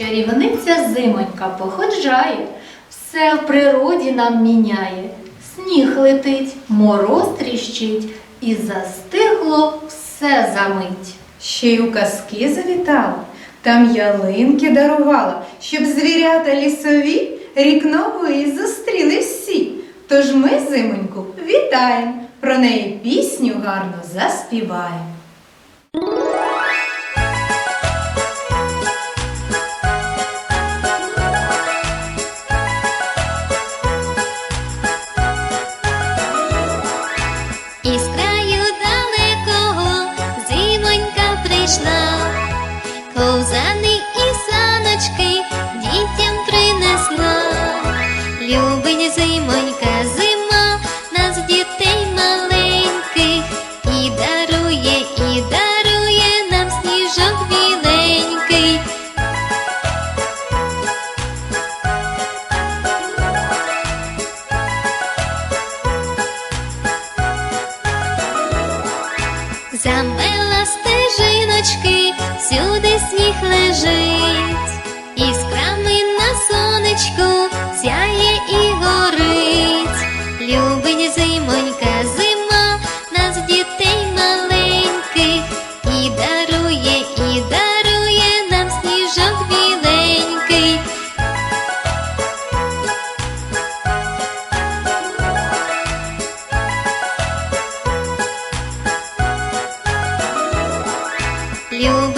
Чарівниця зимонька походжає, все в природі нам міняє. Сніг летить, мороз тріщить, і застигло все за мить. Ще й у казки завітала, там ялинки дарувала, щоб звірята лісові рік новий зустріли всі. Тож ми зимоньку вітаємо, про неї пісню гарно заспіваємо.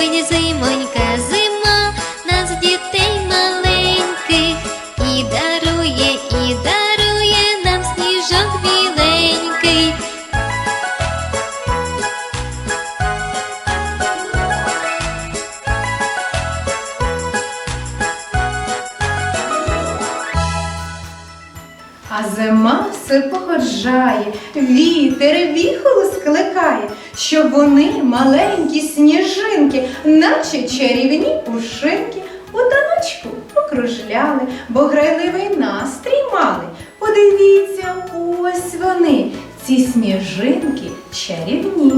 ပင်စိ скликає, щоб вони, маленькі сніжинки, наче чарівні пушинки, у таночку покружляли, бо грайливий настрій мали. Подивіться, ось вони, ці сніжинки чарівні.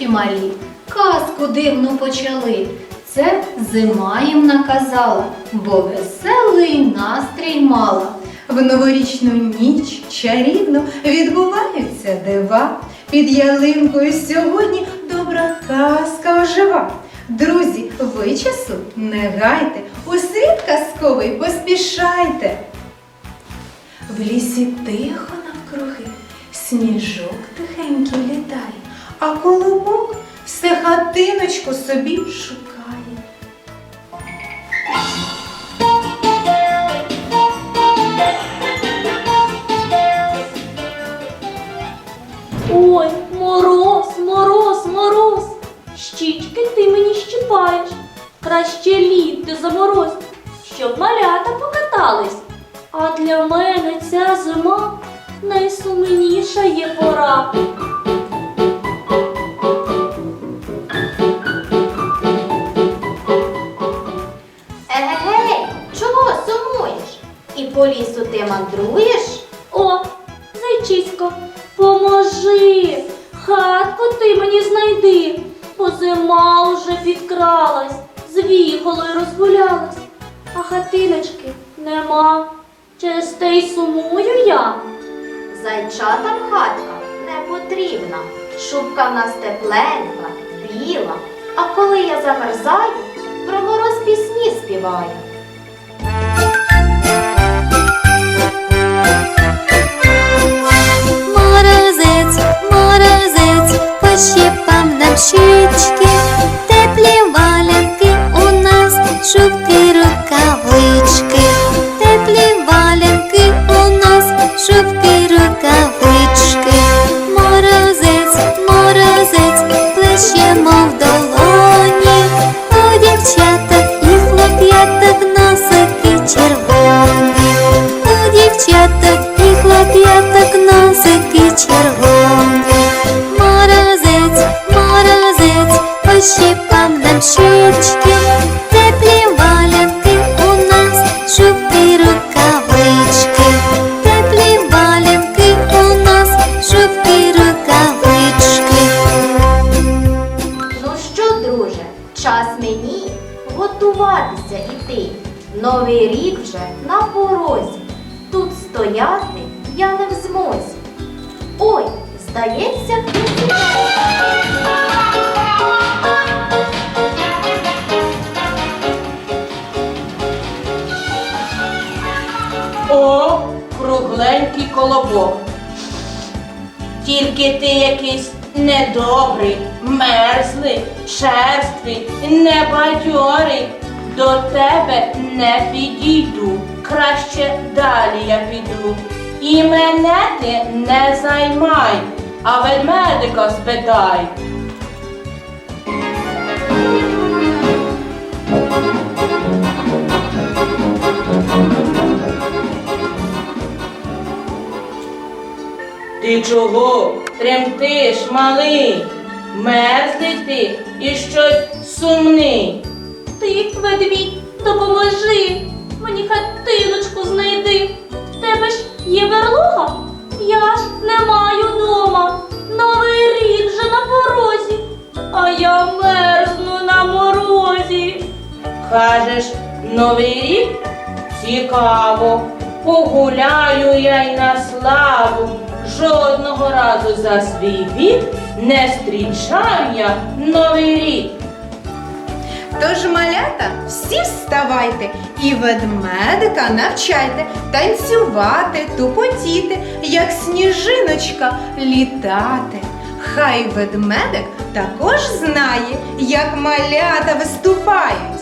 Сніжиночки малі казку дивну почали. Це зима їм наказала, бо веселий настрій мала. В новорічну ніч чарівну відбуваються дива. Під ялинкою сьогодні добра казка ожива. Друзі, ви часу не гайте, у світ казковий поспішайте. В лісі тихо навкруги, сніжок тихенький літає, а колобок все хатиночку собі шукає. Ой, мороз, мороз, мороз, щічки ти мені щипаєш. Краще лід ти замороз, щоб малята покатались. А для мене ця зима найсумніша є пора. По лісу ти мандруєш? О, зайчисько, поможи. Хатку ти мені знайди, бо зима уже підкралась, з віголою розгулялась, а хатиночки нема. Через те й сумую я. Зайчатам хатка не потрібна. Шубка в нас тепленька, біла. А коли я замерзаю, про мороз пісні співаю. Щічки, теплі валянки у нас, шубки рукавички, вже на порозі. Тут стояти я не в змозі. Ой, здається. О, кругленький колобок. Тільки ти якийсь недобрий, мерзлий, черствий, небадьорий. До тебе не підійду, краще далі я піду. І мене ти не займай, а ведмедика спитай. Ти чого тремтиш, малий? Мерзлий ти і щось сумний. Ти, ведмідь, допоможи, мені хатиночку знайди. В тебе ж є берлога? Я ж не маю дома. Новий рік вже на порозі, а я мерзну на морозі. Кажеш, новий рік? Цікаво. Погуляю я й на славу. Жодного разу за свій вік не зустрічав я новий рік. Тож, малята, всі вставайте і ведмедика навчайте танцювати, тупотіти, як сніжиночка літати. Хай ведмедик також знає, як малята виступають.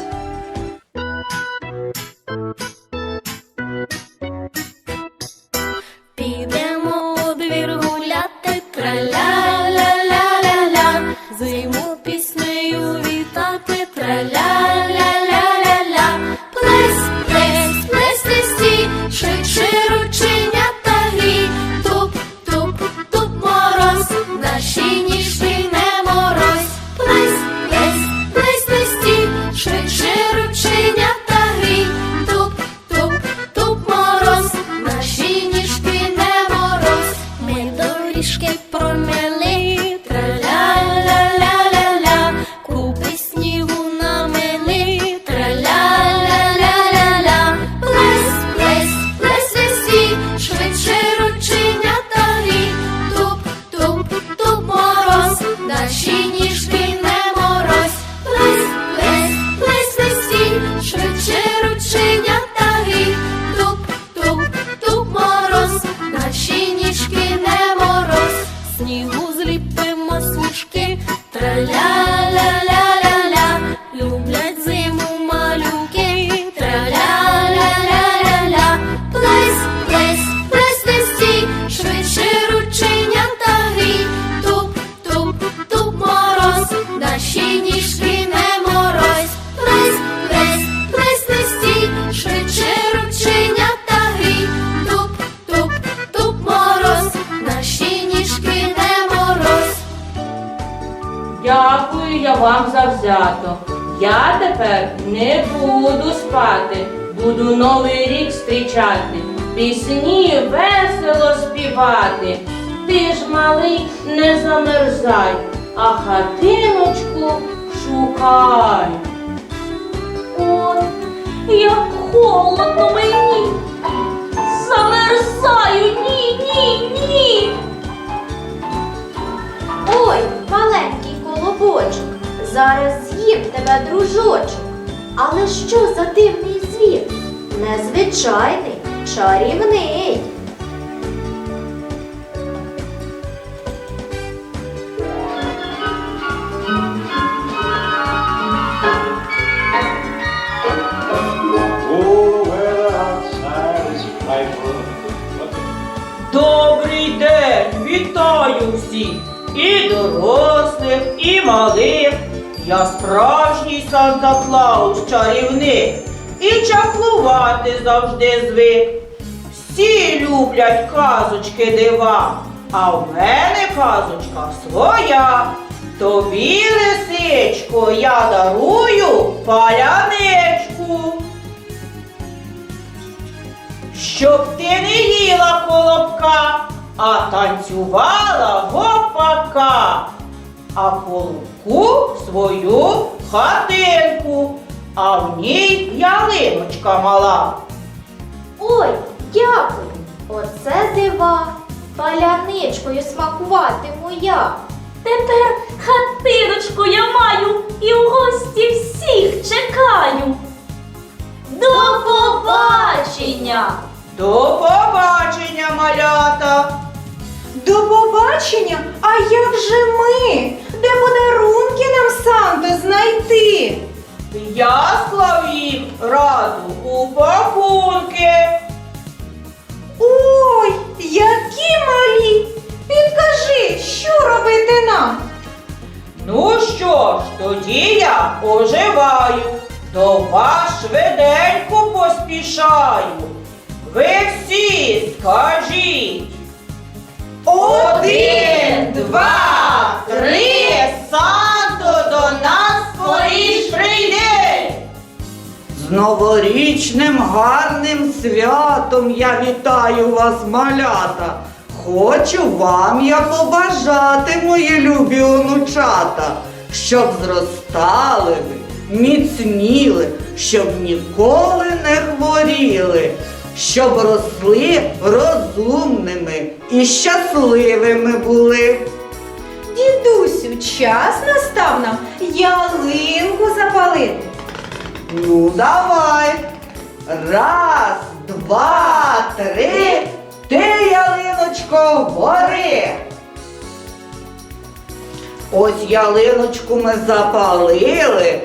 Завзято. Я тепер не буду спати, буду новий рік зустрічати, пісні весело співати. Ти ж, малий, не замерзай, а хатиночку шукай. Ой, як холодно мені. Замерзаю, ні, ні, ні. Зараз з'їм тебе дружочок. Але що за дивний звір? Незвичайний, чарівний. Добрий день, вітаю всіх, і дорослих, і малих. Я справжній Санта Клаус чарівник, і чаклувати завжди звик. Всі люблять казочки дива, а в мене казочка своя. Тобі, лисичко, я дарую паляничку. Щоб ти не їла колобка, а танцювала гопака, а колобку свою хатинку, а в ній ялиночка мала. Ой, дякую. Оце дива. Паляничкою смакуватиму я. Тепер хатиночку я маю і в гості всіх чекаю. До побачення! До побачення, малята! До побачення, а як же ми? Де подарунки нам Санто знайти? Я склав їх разом у пакунки. Ой, які малі! Підкажи, що робити нам? Ну що ж, тоді я оживаю, до вас швиденько поспішаю. Ви всі скажіть. Один, два, три, Санто до нас скоріш прийди. З новорічним гарним святом я вітаю вас, малята. Хочу вам я побажати, мої любі онучата, щоб зростали ви, міцніли, щоб ніколи не хворіли, щоб росли розумними і щасливими були. Дідусю, час настав нам ялинку запалити. Ну, давай. Раз, два, три. Ти, ялиночко, гори. Ось ялиночку ми запалили.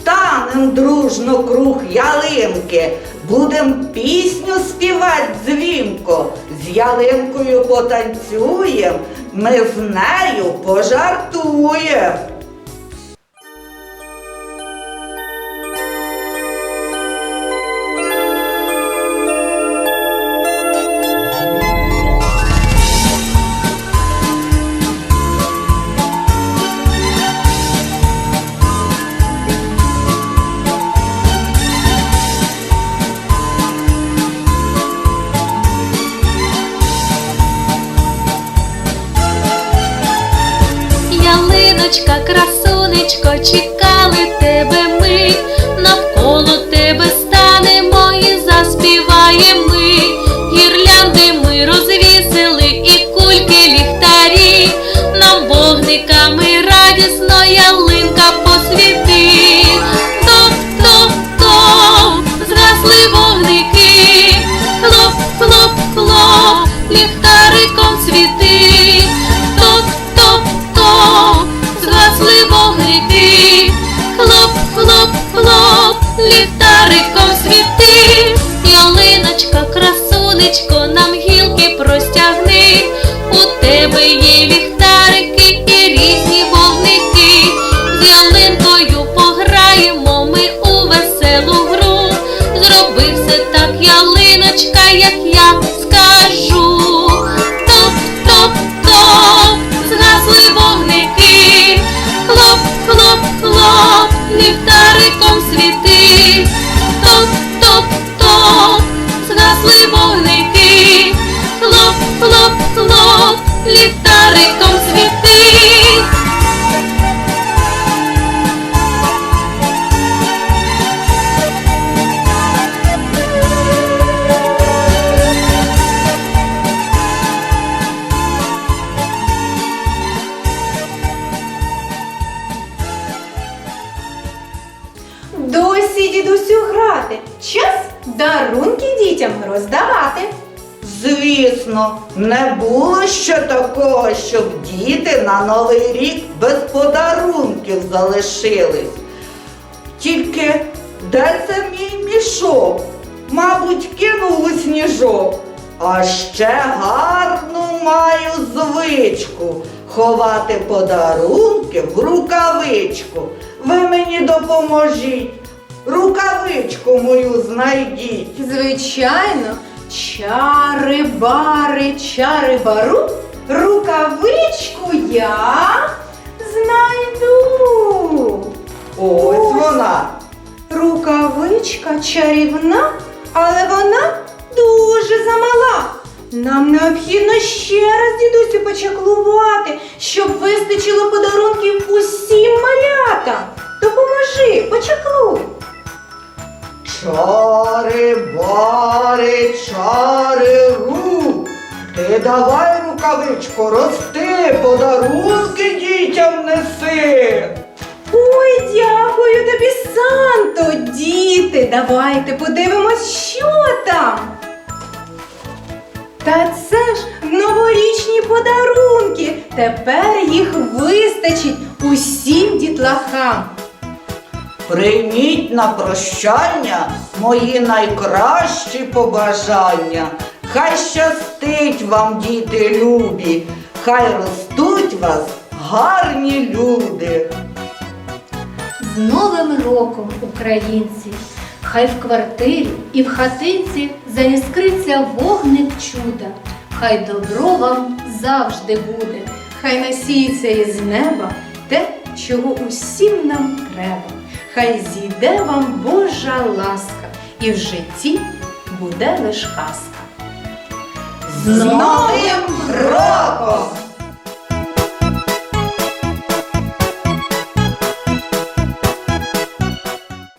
Станем дружно круг ялинки. Будем пісню співати дзвінко. З ялинкою потанцюєм. Ми з нею пожартуєм. Ялиночка, красунечко, чекали тебе ми, навколо тебе станемо і заспіваємо ми. Гірлянди ми розвісили і кульки ліхтарі, нам вогниками радісно ялинка посвіти. Топ, топ, топ, згасли вогники, хлоп, хлоп, хлоп, ліхтариком світи. Досі дідусю грати. Час дарунки дітям роздавати. Звісно, не було ще такого, щоб діти на Новий рік без подарунків залишились. Тільки де це мій мішок? Мабуть, кинув у сніжок. А ще гарну маю звичку ховати подарунки в рукавичку. Ви мені допоможіть. Рукавичку мою знайдіть. Звичайно, чари, бари, чари бару, рукавичку я знайду. Ось вона. Рукавичка чарівна, але вона дуже замала. Нам необхідно ще раз дідусю почаклувати, щоб вистачило подарунків усім малятам. Допоможи, почаклуй. Чари, бари, чари, ру. Ти давай рукавичку, рости, подарунки дітям неси. Ой, дякую тобі, Санто, діти. Давайте подивимось, що там. Та це ж новорічні подарунки. Тепер їх вистачить усім дітлахам. Прийміть на прощання мої найкращі побажання. Хай щастить вам, діти любі, хай ростуть вас гарні люди. З Новим роком, українці! Хай в квартирі і в хатинці заіскриться вогник чуда, хай добро вам завжди буде. Хай насіється із неба те, чого усім нам треба. Хай зійде вам Божа ласка, і в житті буде лиш казка. З Новим